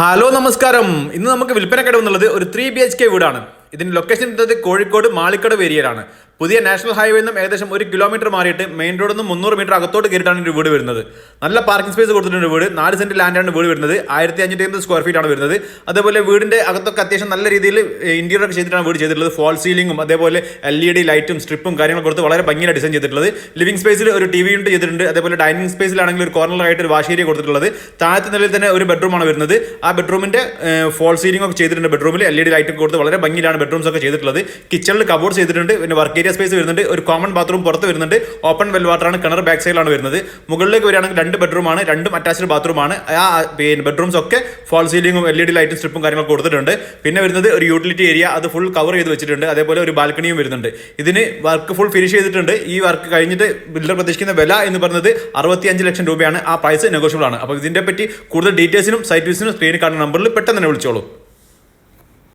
Hello നമസ്കാരം. ഇന്ന് നമുക്ക് വിൽപ്പന കടവെന്നുള്ളത് ഒരു ത്രീ ബി എച്ച് കെ വീടാണ്. ഇതിന്റെ ലൊക്കേഷൻ എത്തുന്നത് കോഴിക്കോട് മാളിക്കടവ് ഏരിയയിലാണ്. പുതിയ നാഷണൽ ഹൈവേയിൽ നിന്നും ഏകദേശം ഒരു കിലോമീറ്റർ മാറിയിട്ട് മെയിൻ റോഡിൽ നിന്ന് മുന്നൂറ് മീറ്റർ അകത്തോട്ട് കയറിയിട്ടാണ് ഒരു വീട് വരുന്നത്. നല്ല പാർക്കിംഗ് സ്പേസ് കൊടുത്തിട്ടുണ്ട് വീട്. നാല് സെന്റ് ലാൻഡാണ് വീട് വരുന്നത്. ആയിരത്തി അഞ്ഞൂറ്റി അമ്പത് സ്ക്വയർ ഫീറ്റ് ആണ് വരുന്നത്. അതേപോലെ വീടിന്റെ അകത്തൊക്കെ അത്യാവശ്യം നല്ല രീതിയിൽ ഇന്റീരിയർ ഒക്കെ ചെയ്തിട്ടാണ് വീട് ചെയ്തിട്ടുള്ളത്. ഫോൾ സീലിംഗും അതേപോലെ എൽ ഇ ഡി ലൈറ്റും സ്ട്രിപ്പും കാര്യങ്ങളും കൊടുത്ത് വളരെ ഭംഗിയായി ഡിസൈൻ ചെയ്തിട്ടുള്ളത്. ലിവിംഗ് സ്പേസിൽ ഒരു ടി വി യൂണിറ്റ് ചെയ്തിട്ടുണ്ട്. അതേപോലെ ഡൈനിങ് സ്പേസിലാണെങ്കിൽ ഒരു കോർണറായിട്ട് ഒരു വാഷ് ഏരിയ കൊടുത്തിട്ടുള്ളത്. താഴത്തെ നിലയിൽ തന്നെ ഒരു ബെഡ്റൂമാണ് വരുന്നത്. ആ ബെഡ്റൂമിന്റെ ഫോൾ സീലിംഗ് ഒക്കെ ചെയ്തിട്ടുണ്ട് ബെഡ്റൂമിൽ എൽ ഇ ഡി ലൈറ്റ് കൊടുത്ത് വളരെ ഭംഗിയിലാണ് ബെഡ്റൂംസ് ഒക്കെ ചെയ്തിട്ടുള്ളത്. കിച്ചണിൽ കബോർഡ് ചെയ്തിട്ടുണ്ട്. പിന്നെ വർക്ക് ഏരിയ സ്പേസ് വരുന്നുണ്ട് ഒരു കോമൺ ബാത്റൂം പുറത്ത് വരുന്നുണ്ട് ഓപ്പൺ വെൽ വാട്ടറാണ് കിണർ ബാക്ക് സൈഡിലാണ് വരുന്നത്. മുകളിലേക്ക് വരികയാണെങ്കിൽ രണ്ട് ബെഡ്റൂമാണ് രണ്ടും അറ്റാച്ച്ഡ് ബാത്റൂമാണ് ആ പിന്നെ ബെഡ്റൂംസ് ഒക്കെ ഫോൾ സീലിംഗും എൽ ഇ ഡി ലൈറ്റും സ്ട്രിപ്പും കാര്യങ്ങളൊക്കെ കൊടുത്തിട്ടുണ്ട്. പിന്നെ വരുന്നത് ഒരു യൂട്ടിലിറ്റി ഏരിയ അത് ഫുൾ കവർ ചെയ്ത് വെച്ചിട്ടുണ്ട്. അതേപോലെ ഒരു ബാൽക്കണിയും വരുന്നുണ്ട്. ഇതിന് വർക്ക് ഫുൾ ഫിനിഷ് ചെയ്തിട്ടുണ്ട്. ഈ വർക്ക് കഴിഞ്ഞിട്ട് ബിൽഡർ പ്രതീക്ഷിക്കുന്ന വില എന്ന് പറയുന്നത് അറുപത്തി അഞ്ച് ലക്ഷം രൂപയാണ്. ആ പ്രൈസ് നെഗോഷ്യബിൾ ആണ്. അപ്പോൾ ഇതിനെ പറ്റി കൂടുതൽ ഡീറ്റെയിൽസിനും സൈറ്റ് വിസിനും സ്ക്രീനിൽ കാണുന്ന നമ്പറിൽ പെട്ടെന്ന് തന്നെ വിളിച്ചോളൂ.